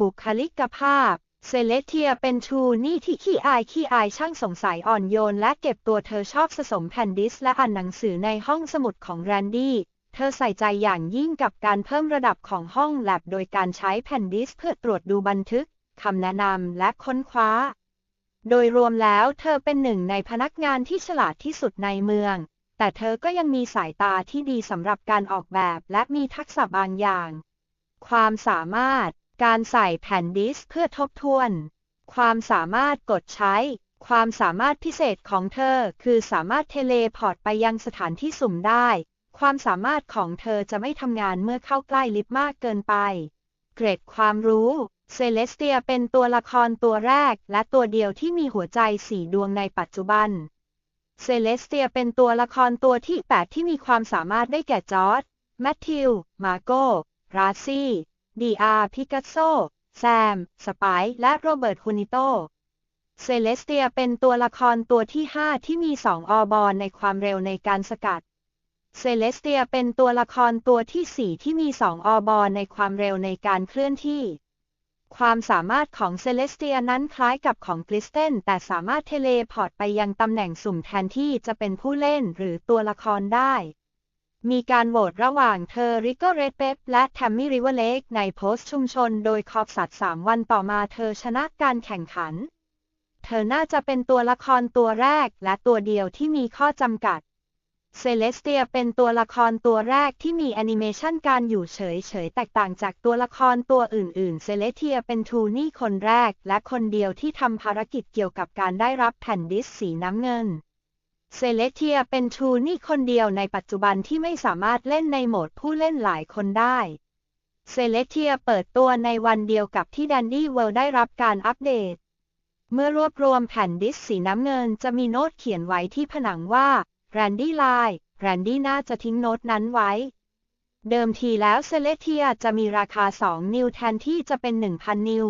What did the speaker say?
บุคลิกภาพ เซเลเทียเป็นทูนี่ที่ขี้อายขี้อายช่างสงสัยอ่อนโยนและเก็บตัวเธอชอบสะสมแผ่นดิสและอ่านหนังสือในห้องสมุดของแรนดี้เธอใส่ใจอย่างยิ่งกับการเพิ่มระดับของห้องแลบโดยการใช้แผ่นดิสเพื่อตรวจดูบันทึกคำแนะนำและค้นคว้า โดยรวมแล้วเธอเป็นหนึ่งในพนักงานที่ฉลาดที่สุดในเมือง แต่เธอก็ยังมีสายตาที่ดีสำหรับการออกแบบและมีทักษะบางอย่าง ความสามารถ การใส่แผ่นดิสเพื่อทบทวน ความสามารถกดใช้ ความสามารถพิเศษของเธอ คือสามารถเทเลพอร์ตไปยังสถานที่สุ่มได้ ความสามารถของเธอจะไม่ทำงานเมื่อเข้าใกล้ลิฟต์มากเกินไป เกรดความรู้เซเลสเตียเป็นตัวละครตัวแรกและตัวเดียวที่มีหัวใจสี่ดวงในปัจจุบัน เซเลสเตียเป็นตัวละครตัวที่ 8 ที่มีความสามารถได้แก่จอร์ดแมทธิว มาโกราซี่ ดีอาร์พิกัสโซ แซมสไปซ์และโรเบิร์ต ฮูนิโต เซเลสเตียเป็นตัวละครตัวที่ 5 ที่มีสออบอลในความเร็วในการสกัด เซเลสเตียเป็นตัวละครตัวที่ 4 ที่มีสออบอลในความเร็วในการเคลื่อนที่ ความสามารถของเซเลสเตียนั้นคล้ายกับของกริสเตนแต่สามารถเทเลพอร์ตไปยังตำแหน่งสุ่มแทนที่จะเป็นผู้เล่นหรือตัวละครได้ มีการโหวตระหว่างเธอริโกเรดเปปและแทมมี่ริเวเลกในโพสต์ชุมชนโดยคอบสัตว์3วันต่อมาเธอชนะการแข่งขัน เธอน่าจะเป็นตัวละครตัวแรกและตัวเดียวที่มีข้อจำกัด เซเลสเตียเป็นตัวละครตัวแรกที่มีแอนิเมชันการอยู่เฉยๆ แตกต่างจากตัวละครตัวอื่นๆ เซเลสเทียเป็นทูนี่คนแรกและคนเดียวที่ทำภารกิจเกี่ยวกับการได้รับแผ่นดิสสีน้ำเงิน เซเลเทียเป็นทูนี่คนเดียวในปัจจุบันที่ไม่สามารถเล่นในโหมดผู้เล่นหลายคนได้ เซเลเทียเปิดตัวในวันเดียวกับที่แดนดี้เวิลด์ได้รับการอัปเดต เมื่อรวบรวมแผ่นดิสสีน้ำเงินจะมีโน้ตเขียนไว้ที่ผนังว่าแรนดี้ไลน์แรนดี้น่าจะทิ้งโน้ตนั้นไว้ เดิมทีแล้วเซเลเทียจะมีราคา 2 นิวแทนที่จะเป็น 1,000 นิว